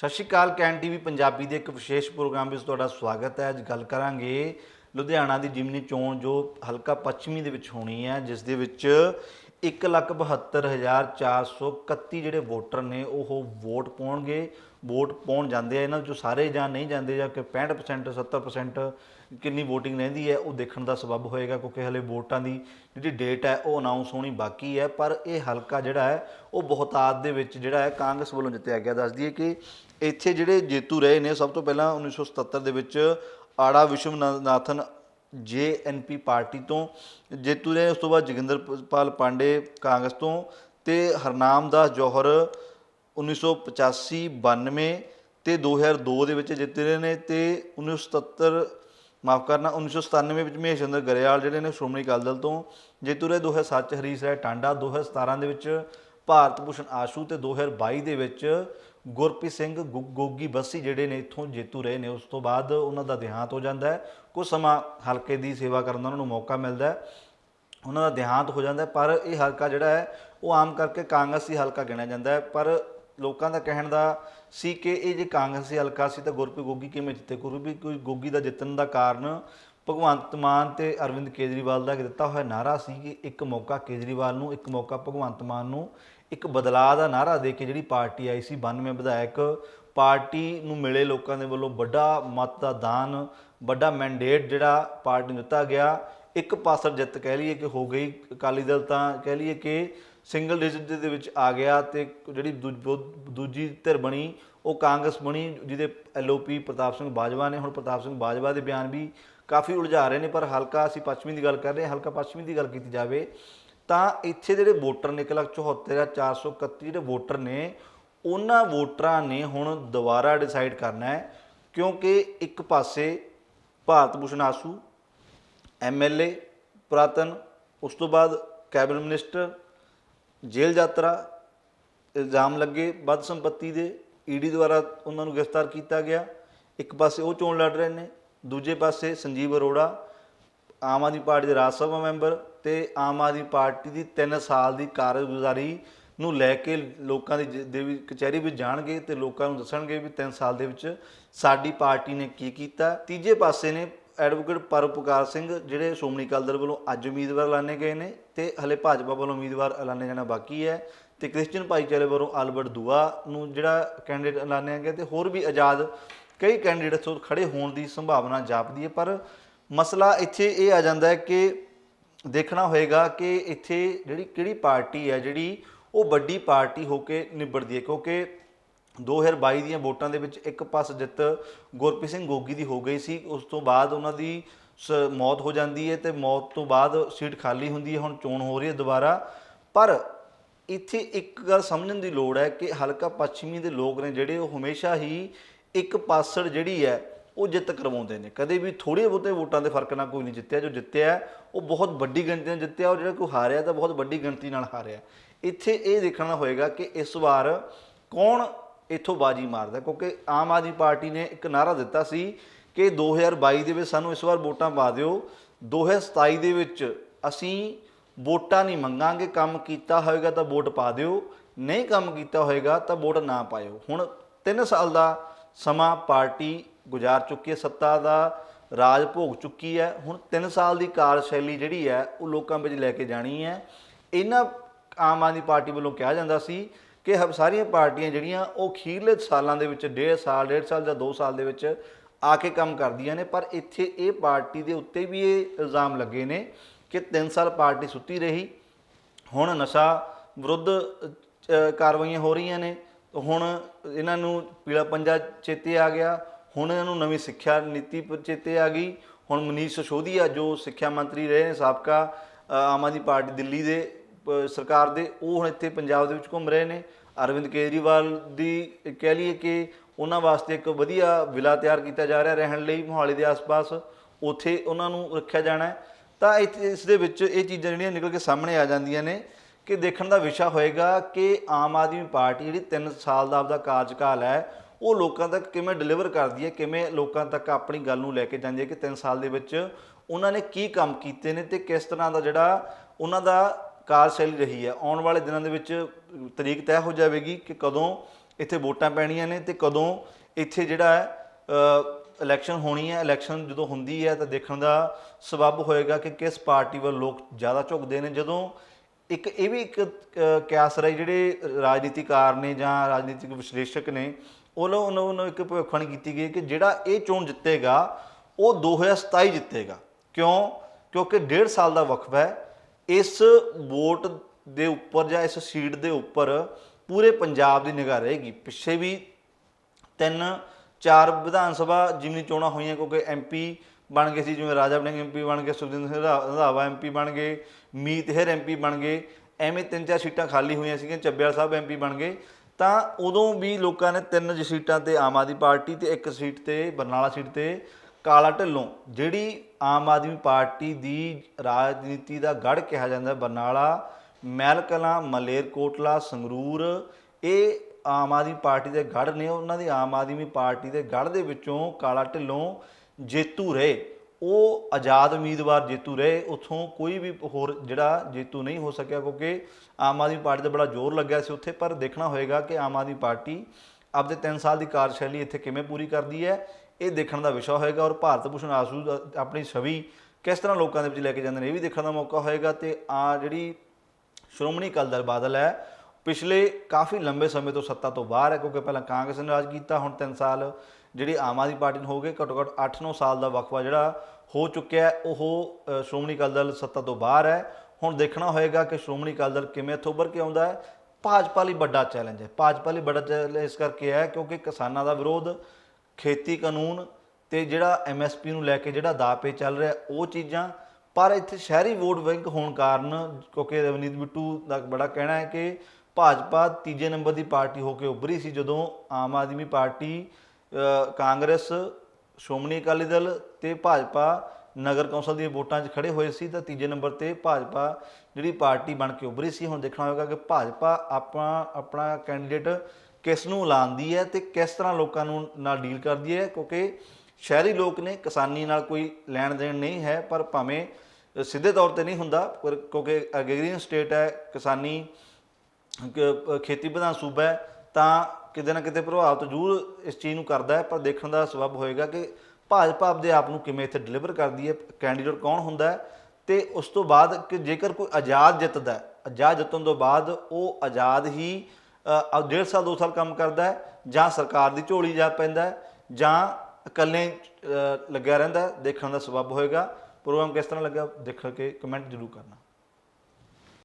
ਸਤਿ ਸ਼੍ਰੀ ਅਕਾਲ, ਕੈਨ ਟੀਵੀ ਪੰਜਾਬੀ ਦੇ ਇੱਕ ਵਿਸ਼ੇਸ਼ ਪ੍ਰੋਗਰਾਮ ਵਿੱਚ ਤੁਹਾਡਾ ਸਵਾਗਤ ਹੈ। ਅੱਜ ਗੱਲ ਕਰਾਂਗੇ ਲੁਧਿਆਣਾ ਦੀ ਜਿਮਨੀ ਚੋਣ ਜੋ ਹਲਕਾ ਪੱਛਮੀ ਦੇ ਵਿੱਚ ਹੋਣੀ ਹੈ, ਜਿਸ ਦੇ ਵਿੱਚ 172431 ਜਿਹੜੇ ਵੋਟਰ ਨੇ, ਉਹ ਵੋਟ ਪਾਉਣਗੇ। ਵੋਟ ਪਾਉਣ ਜਾਂਦੇ ਆ ਇਹਨਾਂ 'ਚੋਂ ਸਾਰੇ ਜਾਂ ਨਹੀਂ ਜਾਂਦੇ ਜਾਂ ਕਿ 65% 70% ਕਿੰਨੀ VOTING ਰਹਿੰਦੀ ਹੈ, ਉਹ ਦੇਖਣ ਦਾ ਸਬਬ ਹੋਏਗਾ ਕਿਉਂਕਿ ਹਲੇ ਵੋਟਾਂ ਦੀ ਜਿਹੜੀ ਡੇਟ ਹੈ, ਉਹ ਅਨਾਉਂਸ ਹੋਣੀ ਬਾਕੀ ਹੈ। ਪਰ ਇਹ ਹਲਕਾ ਜਿਹੜਾ ਹੈ, ਉਹ ਬਹੁਤਾਤ ਦੇ ਵਿੱਚ ਜਿਹੜਾ ਹੈ, ਕਾਂਗਰਸ ਵੱਲੋਂ ਜਿੱਤਿਆ ਗਿਆ। ਦੱਸ ਦਈਏ ਕਿ ਇੱਥੇ ਜਿਹੜੇ ਜੇਤੂ ਰਹੇ ਨੇ, ਸਭ ਤੋਂ ਪਹਿਲਾਂ 1977 ਦੇ ਵਿੱਚ ਆੜਾ ਵਿਸ਼ਵਨਾਥਨ ਜੇਐਨਪੀ ਪਾਰਟੀ ਤੋਂ ਜੇਤੂ ਰਹੇ ਉਸ ਤੋਂ ਬਾਅਦ ਜੋਗਿੰਦਰਪਾਲ ਪਾਂਡੇ ਕਾਂਗਰਸ ਤੋਂ ਤੇ ਹਰਨਾਮ ਦਾਸ ਜੌਹਰ 1985 92 ਤੇ 2002 ਦੇ ਵਿੱਚ ਜਿੱਤੇ ਰਹੇ ਨੇ ਤੇ 1977 ਮਾਫ ਕਰਨਾ 1997 ਵਿੱਚ ਮਹੇਸ਼ ਚੰਦਰ ਗਰੇਵਾਲ ਜਿਹੜੇ ਨੇ ਸ਼੍ਰੋਮਣੀ ਅਕਾਲੀ ਦਲ ਤੋਂ ਜੇਤੂ ਰਹੇ 2007 ਚ ਹਰੀਸ਼ ਰਾਏ ਟਾਂਡਾ 2017 ਦੇ ਵਿੱਚ ਭਾਰਤ ਭੂਸ਼ਣ ਆਸ਼ੂ ਤੇ 2022 ਦੇ ਵਿੱਚ ਗੁਰਪ੍ਰੀਤ ਸਿੰਘ ਗੁ- ਗੋਗੀ ਬੱਸੀ ਜਿਹੜੇ ਨੇ ਇੱਥੋਂ ਜੇਤੂ ਰਹੇ ਨੇ, ਉਸ ਤੋਂ ਬਾਅਦ ਉਹਨਾਂ ਦਾ ਦੇਹਾਂਤ ਹੋ ਜਾਂਦਾ ਹੈ। ਕੁਝ ਸਮਾਂ ਹਲਕੇ ਦੀ ਸੇਵਾ ਕਰਨ ਦਾ ਉਹਨਾਂ ਨੂੰ ਮੌਕਾ ਮਿਲਦਾ ਹੈ। ਉਹਨਾਂ ਦਾ ਦੇਹਾਂਤ ਹੋ ਜਾਂਦਾ ਪਰ ਇਹ ਹਲਕਾ ਜਿਹੜਾ ਹੈ, ਉਹ ਆਮ ਕਰਕੇ ਕਾਂਗਰਸੀ ਹਲਕਾ ਗਿਣਿਆ ਜਾਂਦਾ ਹੈ। ਪਰ ਲੋਕਾਂ ਦਾ ਕਹਿਣ ਦਾ ਸੀ ਕਿ ਇਹ ਜੇ ਕਾਂਗਰਸੀ ਹਲਕਾ ਸੀ ਤਾਂ ਗੁਰਪ੍ਰੀਤ ਗੋਗੀ ਕਿਵੇਂ ਜਿੱਤੇ? ਗੁਰਪ੍ਰੀਤ ਗੋਗੀ ਦਾ ਜਿੱਤਣ ਦਾ ਕਾਰਨ ਭਗਵੰਤ ਮਾਨ ਤੇ ਅਰਵਿੰਦ ਕੇਜਰੀਵਾਲ ਦਾ ਦਿੱਤਾ ਹੋਇਆ ਨਾਰਾ ਸੀ ਕਿ ਇੱਕ ਮੌਕਾ ਕੇਜਰੀਵਾਲ ਨੂੰ, ਇੱਕ ਮੌਕਾ ਭਗਵੰਤ ਮਾਨ ਨੂੰ। ਇੱਕ ਬਦਲਾਅ ਦਾ ਨਾਰਾ ਦੇ ਕੇ ਜਿਹੜੀ ਪਾਰਟੀ ਆਈ ਸੀ 92 ਵਿਧਾਇਕ ਪਾਰਟੀ ਨੂੰ ਮਿਲੇ ਲੋਕਾਂ ਦੇ ਵੱਲੋਂ ਵੱਡਾ ਮਤ ਦਾ ਦਾਨ, ਵੱਡਾ ਮੈਂਡੇਟ ਜਿਹੜਾ ਪਾਰਟੀ ਨੂੰ ਦਿੱਤਾ ਗਿਆ। ਇੱਕ ਪਾਸਰ ਜਿੱਤ ਕਹਿ ਲਈਏ ਕਿ ਹੋ ਗਈ ਅਕਾਲੀ ਦਲ ਤਾਂ ਕਹਿ ਲਈਏ ਕਿ ਸਿੰਗਲ ਡਿਜਿਟ ਦੇ ਵਿੱਚ ਆ ਗਿਆ ਤੇ ਜਿਹੜੀ ਦੂ- ਦੂਜੀ ਧਿਰ ਬਣੀ, ਉਹ ਕਾਂਗਰਸ ਬਣੀ, ਜਿਹਦੇ ਐਲਓਪੀ ਪ੍ਰਤਾਪ ਸਿੰਘ ਬਾਜਵਾ ਨੇ। ਹੁਣ ਪ੍ਰਤਾਪ ਸਿੰਘ ਬਾਜਵਾ ਦੇ ਬਿਆਨ ਵੀ ਕਾਫੀ ਉਲਝਾ ਰਹੇ ਨੇ, ਪਰ ਹਲਕਾ ਅਸੀਂ ਪੱਛਮੀ ਦੀ ਗੱਲ ਕਰ ਰਹੇ ਹਾਂ, ਹਲਕਾ ਪੱਛਮੀ ਦੀ ਗੱਲ ਕੀਤੀ ਜਾਵੇ ਤਾਂ ਇੱਥੇ ਜਿਹੜੇ ਵੋਟਰ ਨੇ 1,74,431 ਜਿਹੜੇ ਵੋਟਰ ਨੇ ਉਹਨਾਂ ਵੋਟਰਾਂ ਨੇ ਹੁਣ ਦੁਬਾਰਾ ਡਿਸਾਈਡ ਕਰਨਾ ਹੈ ਕਿਉਂਕਿ ਇੱਕ ਪਾਸੇ ਭਾਰਤ ਭੂਸ਼ਣ ਆਸੂ ਐਮਐਲਏ ਪੁਰਾਤਨ ਉਸ ਤੋਂ ਬਾਅਦ ਕੈਬਨਿਟ ਮਿਨਿਸਟਰ ਜੇਲ੍ਹ ਯਾਤਰਾ ਇਲਜ਼ਾਮ ਲੱਗੇ ਵੱਧ ਸੰਪਤੀ ਦੇ ਈਡੀ ਦੁਆਰਾ ਉਹਨਾਂ ਨੂੰ ਗ੍ਰਿਫਤਾਰ ਕੀਤਾ ਗਿਆ ਇੱਕ ਪਾਸੇ ਉਹ ਚੋਣ ਲੜ ਰਹੇ ਨੇ ਦੂਜੇ ਪਾਸੇ ਸੰਜੀਵ ਅਰੋੜਾ ਆਮ ਆਦਮੀ ਪਾਰਟੀ ਦੇ ਰਾਜ ਸਭਾ ਮੈਂਬਰ ਤੇ ਆਮ ਆਦਮੀ ਪਾਰਟੀ ਦੀ 3 ਸਾਲ ਦੀ ਕਾਰਗੁਜ਼ਾਰੀ ਨੂੰ ਲੈ ਕੇ ਲੋਕਾਂ ਦੀ ਜ- ਦੇ ਵੀ ਕਚਹਿਰੀ ਵਿੱਚ ਜਾਣਗੇ ਤੇ ਲੋਕਾਂ ਨੂੰ ਦੱਸਣਗੇ ਵੀ 3 ਸਾਲ ਦੇ ਵਿੱਚ ਸਾਡੀ ਪਾਰਟੀ ਨੇ ਕੀ ਕੀਤਾ। ਤੀਜੇ ਪਾਸੇ ਨੇ ਐਡਵੋਕੇਟ ਪਰਉਪਕਾਰ ਸਿੰਘ, ਜਿਹੜੇ ਸ਼੍ਰੋਮਣੀ ਅਕਾਲੀ ਦਲ ਵੱਲੋਂ ਅੱਜ ਉਮੀਦਵਾਰ ਐਲਾਨੇ ਗਏ ਨੇ ਤੇ ਹਲੇ ਭਾਜਪਾ ਵੱਲੋਂ ਉਮੀਦਵਾਰ ਐਲਾਨੇ ਜਾਣਾ ਬਾਕੀ ਹੈ ਤੇ ਕ੍ਰਿਸਚੀਅਨ ਭਾਈਚਾਰੇ ਵੱਲੋਂ ਆਲਬਰਟ ਦੁਆ ਨੂੰ ਜਿਹੜਾ ਕੈਂਡੀਡੇਟ ਐਲਾਨਿਆ ਗਿਆ ਤੇ ਹੋਰ ਵੀ ਆਜ਼ਾਦ ਕਈ ਕੈਂਡੀਡੇਟਸ ਉਹ ਖੜੇ ਹੋਣ ਦੀ ਸੰਭਾਵਨਾ ਜਾਪਦੀ ਹੈ। ਪਰ ਮਸਲਾ ਇੱਥੇ ਇਹ ਆ ਜਾਂਦਾ ਹੈ ਕਿ ਦੇਖਣਾ ਹੋਏਗਾ ਕਿ ਇੱਥੇ ਜਿਹੜੀ ਕਿਹੜੀ ਪਾਰਟੀ ਹੈ, ਜਿਹੜੀ ਉਹ ਵੱਡੀ ਪਾਰਟੀ ਹੋ ਕੇ ਨਿਬੜਦੀ ਹੈ, ਕਿਉਂਕਿ 2022 ਦੀਆਂ ਵੋਟਾਂ ਦੇ ਵਿੱਚ ਇੱਕ ਪਾਸ ਜਿੱਤ ਗੁਰਪ੍ਰੀਤ ਸਿੰਘ ਗੋਗੀ ਦੀ ਹੋ ਗਈ ਸੀ, ਉਸ ਤੋਂ ਬਾਅਦ ਉਹਨਾਂ ਦੀ ਸ- ਮੌਤ ਹੋ ਜਾਂਦੀ ਹੈ ਤੇ ਮੌਤ ਤੋਂ ਬਾਅਦ ਸੀਟ ਖਾਲੀ ਹੁੰਦੀ ਹੈ, ਹੁਣ ਚੋਣ ਹੋ ਰਹੀ ਹੈ ਦੁਬਾਰਾ। ਪਰ ਇੱਥੇ ਇੱਕ ਗੱਲ ਸਮਝਣ ਦੀ ਲੋੜ ਹੈ ਕਿ ਹਲਕਾ ਪੱਛਮੀ ਦੇ ਲੋਕ ਨੇ ਜਿਹੜੇ ਉਹ ਹਮੇਸ਼ਾ ਹੀ ਇੱਕ ਪਾਸੜ ਜਿਹੜੀ ਹੈ ਉਹ ਜਿੱਤ ਕਰਵਾਉਂਦੇ ਨੇ। ਕਦੇ ਵੀ ਥੋੜੇ ਬਹੁਤੇ ਵੋਟਾਂ ਦੇ ਫ਼ਰਕ ਨਾਲ ਕੋਈ ਨਹੀਂ ਜਿੱਤਿਆ। ਜੋ ਜਿੱਤਿਆ ਉਹ ਬਹੁਤ ਵੱਡੀ ਗਿਣਤੀ ਨਾਲ ਜਿੱਤਿਆ ਔਰ ਜਿਹੜਾ ਕੋਈ ਹਾਰਿਆ ਤਾਂ ਬਹੁਤ ਵੱਡੀ ਗਿਣਤੀ ਨਾਲ ਹਾਰਿਆ। ਇੱਥੇ ਇਹ ਦੇਖਣਾ ਹੋਏਗਾ ਕਿ ਇਸ ਵਾਰ ਕੌਣ ਇੱਥੋਂ ਬਾਜੀ ਮਾਰਦਾ ਕਿਉਂਕਿ ਆਮ ਆਦਮੀ ਪਾਰਟੀ ਨੇ ਇੱਕ ਨਾਰਾ ਦਿੱਤਾ ਸੀ ਕਿ 2022 ਦੇ ਵਿੱਚ ਸਾਨੂੰ ਇਸ ਵਾਰ ਵੋਟਾਂ ਪਾ ਦਿਓ। 2027 ਦੇ ਵਿੱਚ ਅਸੀਂ ਵੋਟਾਂ ਨਹੀਂ ਮੰਗਾਂਗੇ। ਕੰਮ ਕੀਤਾ ਹੋਏਗਾ ਤਾਂ ਵੋਟ ਪਾ ਦਿਓ। ਨਹੀਂ ਕੰਮ ਕੀਤਾ ਹੋਏਗਾ ਤਾਂ ਵੋਟ ਨਾ ਪਾਇਓ। ਹੁਣ 3 ਸਾਲ ਦਾ ਸਮਾਂ ਪਾਰਟੀ ਗੁਜ਼ਾਰ ਚੁੱਕੀ ਹੈ, ਸੱਤਾ ਦਾ ਰਾਜ ਭੋਗ ਚੁੱਕੀ ਹੈ। ਹੁਣ 3 ਸਾਲ ਦੀ ਕਾਰਜਸ਼ੈਲੀ ਜਿਹੜੀ ਹੈ, ਉਹ ਲੋਕਾਂ ਵਿੱਚ ਲੈ ਕੇ ਜਾਣੀ ਹੈ। ਇਹਨਾਂ ਆਮ ਆਦਮੀ ਪਾਰਟੀ ਵੱਲੋਂ ਕਿਹਾ ਜਾਂਦਾ ਸੀ ਕਿ ਹਬ ਸਾਰੀਆਂ ਪਾਰਟੀਆਂ ਜਿਹੜੀਆਂ, ਉਹ ਖੀਰਲੇ ਸਾਲਾਂ ਦੇ ਵਿੱਚ, ਡੇਢ ਸਾਲ ਡੇਢ ਸਾਲ ਜਾਂ 2 ਸਾਲ ਦੇ ਵਿੱਚ ਆ ਕੇ ਕੰਮ ਕਰਦੀਆਂ ਨੇ। ਪਰ ਇੱਥੇ ਇਹ ਪਾਰਟੀ ਦੇ ਉੱਤੇ ਵੀ ਇਹ ਇਲਜ਼ਾਮ ਲੱਗੇ ਨੇ ਕਿ 3 ਸਾਲ ਪਾਰਟੀ ਸੁੱਤੀ ਰਹੀ। ਹੁਣ ਨਸ਼ਾ ਵਿਰੁੱਧ ਕਾਰਵਾਈਆਂ ਹੋ ਰਹੀਆਂ ਨੇ। ਹੁਣ ਇਹਨਾਂ ਨੂੰ ਪੀਲਾ ਪੰਜਾ ਚੇਤੇ ਆ ਗਿਆ। ਹੁਣ ਇਹਨਾਂ ਨੂੰ ਨਵੀਂ ਸਿੱਖਿਆ ਨੀਤੀ ਚੇਤੇ ਆ ਗਈ। ਹੁਣ ਮਨੀਸ਼ ਸਿਸੋਦੀਆ ਜੋ ਸਿੱਖਿਆ ਮੰਤਰੀ ਰਹੇ ਨੇ ਸਾਬਕਾ ਆਮ ਆਦਮੀ ਪਾਰਟੀ ਦਿੱਲੀ ਦੇ ਅ, ਸਰਕਾਰ ਦੇ ਉਹ ਹੁਣ ਇੱਥੇ ਪੰਜਾਬ ਦੇ ਵਿੱਚ ਘੁੰਮ ਰਹੇ ਨੇ। ਅਰਵਿੰਦ ਕੇਜਰੀਵਾਲ ਦੀ ਕਹਿ ਲਈਏ ਕਿ ਉਹਨਾਂ ਵਾਸਤੇ ਇੱਕ ਵਧੀਆ ਵਿਲਾ ਤਿਆਰ ਕੀਤਾ ਜਾ ਰਿਹਾ ਰਹਿਣ ਲਈ ਮੋਹਾਲੀ ਦੇ ਆਸ-ਪਾਸ। ਉੱਥੇ ਉਹਨਾਂ ਨੂੰ ਰੱਖਿਆ ਜਾਣਾ ਹੈ। ਤਾਂ ਇੱਥੇ ਇਸ ਦੇ ਵਿੱਚ ਇਹ ਚੀਜ਼ਾਂ ਜਿਹੜੀਆਂ ਨਿਕਲ ਕੇ ਸਾਹਮਣੇ ਆ ਜਾਂਦੀਆਂ ਨੇ ਕਿ ਦੇਖਣ ਦਾ ਵਿਸ਼ਾ ਹੋਏਗਾ ਕਿ ਆਮ ਆਦਮੀ ਪਾਰਟੀ ਜਿਹੜੀ 3 ਸਾਲ ਦਾ ਆਪਦਾ ਕਾਰਜਕਾਲ ਹੈ ਉਹ ਲੋਕਾਂ ਤੱਕ ਕਿਵੇਂ ਡਿਲੀਵਰ ਕਰਦੀ ਹੈ ਕਿਵੇਂ ਲੋਕਾਂ ਤੱਕ ਆਪਣੀ ਗੱਲ ਨੂੰ ਲੈ ਕੇ ਜਾਂਦੀ ਹੈ ਕਿ 3 ਸਾਲ ਦੇ ਵਿੱਚ ਉਹਨਾਂ ਨੇ ਕੀ ਕੰਮ ਕੀਤੇ ਨੇ ਤੇ ਕਿਸ ਤਰ੍ਹਾਂ ਦਾ ਜਿਹੜਾ ਉਹਨਾਂ ਦਾ ਕਾਰਜਸ਼ੈਲੀ ਰਹੀ ਹੈ। ਆਉਣ ਵਾਲੇ ਦਿਨਾਂ ਦੇ ਵਿੱਚ ਤਰੀਕ ਤੈਅ ਹੋ ਜਾਵੇਗੀ ਕਿ ਕਦੋਂ ਇੱਥੇ ਵੋਟਾਂ ਪੈਣੀਆਂ ਨੇ ਤੇ ਕਦੋਂ ਇੱਥੇ ਜਿਹੜਾ ਹੈ ਇਲੈਕਸ਼ਨ ਹੋਣੀ ਹੈ। ਇਲੈਕਸ਼ਨ ਜਦੋਂ ਹੁੰਦੀ ਹੈ ਤਾਂ ਦੇਖਣ ਦਾ ਸਬਬ ਹੋਏਗਾ ਕਿ ਕਿਸ ਪਾਰਟੀ ਵੱਲ ਲੋਕ ਜ਼ਿਆਦਾ ਝੁਕਦੇ ਨੇ। ਜਦੋਂ ਇੱਕ ਇਹ ਵੀ ਇੱਕ ਅ, ਜਿਹੜੇ ਰਾਜਨੀਤੀਕਾਰ ਨੇ ਜਾਂ ਰਾਜਨੀਤਿਕ ਵਿਸ਼ਲੇਸ਼ਕ ਨੇ ਉਹਨਾਂ ਉਹਨਾਂ ਨੂੰ ਇੱਕ ਭਵਿੱਖਬਾਣੀ ਕੀਤੀ ਗਈ ਕਿ ਜਿਹੜਾ ਇਹ ਚੋਣ ਜਿੱਤੇਗਾ, ਉਹ 2027 ਜਿੱਤੇਗਾ। ਕਿਉਂ? ਕਿਉਂਕਿ ਡੇਢ ਸਾਲ ਦਾ ਵਕਫਾ ਹੈ। ਇਸ ਵੋਟ ਦੇ ਉੱਪਰ ਜਾਂ ਇਸ ਸੀਟ ਦੇ ਉੱਪਰ ਪੂਰੇ ਪੰਜਾਬ ਦੀ ਨਿਗਾਹ ਰਹੇਗੀ। ਪਿੱਛੇ ਵੀ ਤਿੰਨ, ਚਾਰ ਵਿਧਾਨ ਸਭਾ ਜਿਮਨੀ ਚੋਣਾਂ ਹੋਈਆਂ, ਕਿਉਂਕਿ ਐਮਪੀ ਬਣ ਗਏ ਸੀ, ਜਿਵੇਂ ਰਾਜਾ ਵੜਿੰਗ ਐਮਪੀ ਬਣ ਗਏ, ਸੁਖਜਿੰਦਰ ਸਿੰਘ ਰੰਧਾ- ਰੰਧਾਵਾ ਐਮਪੀ ਬਣ ਗਏ, ਮੀਤ ਹੇਰ ਐਮਪੀ ਬਣ ਗਏ, ਐਵੇਂ ਤਿੰਨ ਚਾਰ ਸੀਟਾਂ ਖਾਲੀ ਹੋਈਆਂ ਸੀਗੀਆਂ, ਚੱਬਿਆਲ ਸਾਹਿਬ ਐਮਪੀ ਬਣ ਗਏ। ਤਾਂ ਉਦੋਂ ਵੀ ਲੋਕਾਂ ਨੇ ਤਿੰਨ ਸੀਟਾਂ ਤੇ ਆਮ ਆਦਮੀ ਪਾਰਟੀ ਤੇ ਇੱਕ ਸੀਟ ਤੇ, ਬਰਨਾਲਾ ਸੀਟ ਤੇ, ਕਾਲਾ ਢਿੱਲੋਂ, ਜਿਹੜੀ ਆਮ ਆਦਮੀ ਪਾਰਟੀ ਦੀ ਰਾਜਨੀਤੀ ਦਾ ਗੜ ਕਿਹਾ ਜਾਂਦਾ ਬਰਨਾਲਾ ਮਹਿਲ ਮਲੇਰਕੋਟਲਾ, ਸੰਗਰੂਰ, ਇਹ ਆਮ ਆਦਮੀ ਪਾਰਟੀ ਦੇ ਗੜ ਨੇ, ਉਹਨਾਂ ਦੀ ਆਮ ਆਦਮੀ ਪਾਰਟੀ ਦੇ ਗੜ ਦੇ ਵਿੱਚੋਂ ਕਾਲਾ ਢਿੱਲੋਂ ਜੇਤੂ ਰਹੇ। ਉਹ ਆਜ਼ਾਦ ਉਮੀਦਵਾਰ ਜੇਤੂ ਰਹੇ, ਉਥੋਂ ਕੋਈ ਵੀ ਹੋਰ ਜਿਹੜਾ ਜੇਤੂ ਨਹੀਂ ਹੋ ਸਕਿਆ ਕਿਉਂਕਿ ਆਮ ਆਦਮੀ ਪਾਰਟੀ ਦਾ ਬੜਾ ਜ਼ੋਰ ਲੱਗਿਆ ਸੀ ਉੱਥੇ, ਪਰ ਦੇਖਣਾ ਹੋਏਗਾ ਕਿ ਆਮ ਆਦਮੀ ਪਾਰਟੀ ਆਪਦੇ 3 ਸਾਲ ਦੀ ਕਾਰਜਸ਼ੈਲੀ ਇੱਥੇ ਕਿਵੇਂ ਪੂਰੀ ਕਰਦੀ ਹੈ, ਇਹ ਦੇਖਣ ਦਾ ਵਿਸ਼ਾ ਹੋਏਗਾ ਔਰ ਭਾਰਤ ਭੂਸ਼ਣ ਆਸੂ ਆਪਣੀ ਛਵੀ ਕਿਸ ਤਰ੍ਹਾਂ ਲੋਕਾਂ ਦੇ ਵਿੱਚ ਲੈ ਕੇ ਜਾਂਦੇ ਨੇ, ਇਹ ਵੀ ਦੇਖਣ ਦਾ ਮੌਕਾ ਹੋਏਗਾ ਤੇ ਆ ਜਿਹੜੀ ਸ਼੍ਰੋਮਣੀ ਅਕਾਲੀ ਦਲ ਬਾਦਲ ਹੈ ਪਿਛਲੇ ਕਾਫੀ ਲੰਬੇ ਸਮੇਂ ਤੋਂ ਸੱਤਾ ਤੋਂ ਬਾਹਰ ਹੈ, ਕਿਉਂਕਿ ਪਹਿਲਾਂ ਕਾਂਗਰਸ ਨੇ ਰਾਜ ਕੀਤਾ, ਹੁਣ 3 ਸਾਲ ਜਿਹੜੀ ਆਮ ਆਦਮੀ ਪਾਰਟੀ ਨੂੰ ਹੋ ਗਏ, ਘੱਟੋ ਘੱਟ 8-9 ਸਾਲ ਦਾ ਵਕਫਾ ਜਿਹੜਾ ਹੋ ਚੁੱਕਿਆ ਉਹ ਸ਼੍ਰੋਮਣੀ ਅਕਾਲੀ ਦਲ ਸੱਤਾ ਤੋਂ ਬਾਹਰ ਹੈ। ਹੁਣ ਦੇਖਣਾ ਹੋਏਗਾ ਕਿ ਸ਼੍ਰੋਮਣੀ ਅਕਾਲੀ ਦਲ ਕਿਵੇਂ ਇੱਥੋਂ ਉੱਭਰ ਕੇ ਆਉਂਦਾ ਹੈ। ਭਾਜਪਾ ਲਈ ਵੱਡਾ ਚੈਲੰਜ ਹੈ। ਭਾਜਪਾ ਲਈ ਵੱਡਾ ਚੈਲੰਜ ਇਸ ਕਰਕੇ ਹੈ, ਕਿਉਂਕਿ ਕਿਸਾਨਾਂ ਦਾ ਵਿਰੋਧ, ਖੇਤੀ ਕਾਨੂੰਨ ਤੇ ਜਿਹੜਾ ਐਮਐਸਪੀ ਨੂੰ ਲੈ ਕੇ ਜਿਹੜਾ ਦਾਅਪੇ ਚੱਲ ਰਿਹਾ, ਉਹ ਚੀਜ਼ਾਂ, ਪਰ ਇੱਥੇ ਸ਼ਹਿਰੀ ਵੋਟ ਬੈਂਕ ਹੋਣ ਕਾਰਨ, ਕਿਉਂਕਿ ਰਵਨੀਤ ਬਿੱਟੂ ਦਾ ਬੜਾ ਕਹਿਣਾ ਹੈ ਕਿ ਭਾਜਪਾ ਤੀਜੇ ਨੰਬਰ ਦੀ ਪਾਰਟੀ ਹੋ ਕੇ ਉੱਭਰੀ ਸੀ ਜਦੋਂ ਆਮ ਆਦਮੀ ਪਾਰਟੀ ਕਾਂਗਰਸ, ਸ਼੍ਰੋਮਣੀ ਅਕਾਲੀ ਦਲ ਤੇ ਭਾਜਪਾ ਨਗਰ ਕੌਂਸਲ ਦੀਆਂ ਵੋਟਾਂ 'ਚ ਖੜੇ ਹੋਏ ਸੀ ਤਾਂ ਤੀਜੇ ਨੰਬਰ ਤੇ ਭਾਜਪਾ ਜਿਹੜੀ ਪਾਰਟੀ ਬਣ ਕੇ ਉੱਭਰੀ ਸੀ। ਹੁਣ ਦੇਖਣਾ ਹੋਵੇਗਾ ਕਿ ਭਾਜਪਾ ਆਪਣਾ ਆਪਣਾ ਕੈਂਡੀਡੇਟ ਕਿਸ ਨੂੰ ਲਾਉਂਦੀ ਹੈ ਤੇ ਕਿਸ ਤਰ੍ਹਾਂ ਲੋਕਾਂ ਨੂੰ ਨਾਲ ਡੀਲ ਕਰਦੀ ਹੈ, ਕਿਉਂਕਿ ਸ਼ਹਿਰੀ ਲੋਕ ਨੇ ਕਿਸਾਨੀ ਨਾਲ ਕੋਈ ਲੈਣ ਦੇਣ ਨਹੀਂ ਹੈ, ਪਰ ਭਾਵੇਂ ਸਿੱਧੇ ਤੌਰ ਤੇ ਨਹੀਂ ਹੁੰਦਾ ਕਿਉਂਕਿ ਐਗਰੀਨ ਸਟੇਟ ਹੈ ਕਿਸਾਨੀ ਖੇਤੀ ਪ੍ਰਧਾਨ ਸੂਬਾ ਹੈ, ਤਾਂ ਕਿਤੇ ਨਾ ਕਿਤੇ ਪ੍ਰਭਾਵਿਤ ਜ਼ਰੂਰ ਇਸ ਚੀਜ਼ ਨੂੰ ਕਰਦਾ ਹੈ, ਪਰ ਦੇਖਣ ਦਾ ਸਬਬ ਹੋਏਗਾ ਕਿ ਭਾਜਪਾ ਆਪਦੇ ਆਪ ਨੂੰ ਕਿਵੇਂ ਇੱਥੇ ਡਿਲੀਵਰ ਕਰਦੀ ਹੈ ਕੈਂਡੀਡੇਟ ਕੌਣ ਹੁੰਦਾ ਹੈ, ਤੇ ਉਸ ਤੋਂ ਬਾਅਦ ਕਿ ਜੇਕਰ ਕੋਈ ਆਜ਼ਾਦ ਜਿੱਤਦਾ ਹੈ, ਆਜ਼ਾਦ ਜਿੱਤਣ ਤੋਂ ਬਾਅਦ ਉਹ ਆਜ਼ਾਦ ਹੀ ਡੇਢ ਸਾਲ, ਦੋ ਸਾਲ ਕੰਮ ਕਰਦਾ ਹੈ, ਜਾਂ ਸਰਕਾਰ ਦੀ ਝੋਲੀ ਜਾ ਪੈਂਦਾ ਹੈ, ਜਾਂ ਇਕੱਲੇ ਲੱਗਿਆ ਰਹਿੰਦਾ ਦੇਖਣ ਦਾ ਸਬਬ ਹੋਏਗਾ। ਪ੍ਰੋਗਰਾਮ ਕਿਸ ਤਰ੍ਹਾਂ ਲੱਗਾ, ਦੇਖ ਕੇ ਕਮੈਂਟ ਜ਼ਰੂਰ ਕਰਨਾ।